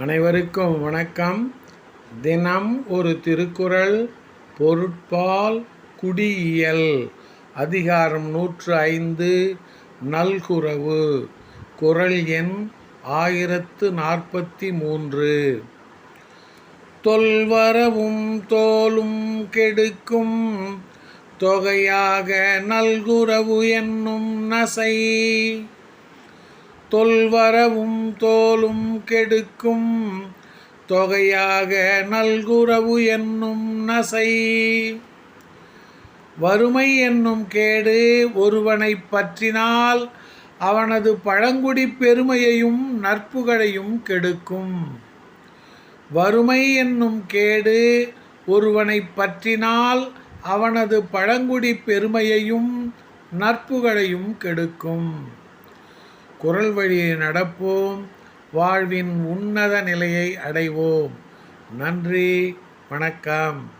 அனைவருக்கும் வணக்கம். தினம் ஒரு திருக்குறள் பொருட்பால் குடியியல் அதிகாரம் நூற்று ஐந்து நல்குறவு குறள் எண் ஆயிரத்து நாற்பத்தி மூன்று. தொல்வரவும் தோலும் கெடுக்கும் தொகையாக நல்குரவு என்னும் நசை. தொல்வரவும் தோலும் கெடுக்கும். தொகையாக நல்குறவு என்னும் நசை. வறுமை என்னும் கேடு ஒருவனைப் பற்றினால் அவனது பழங்குடி பெருமையையும் நற்புகழையும் கெடுக்கும். வறுமை என்னும் கேடு ஒருவனைப் பற்றினால் அவனது பழங்குடி பெருமையையும் நற்புகழையும் கெடுக்கும். குரல் வழியை நடப்போம். வாழ்வின் உன்னத நிலையை அடைவோம். நன்றி. வணக்கம்.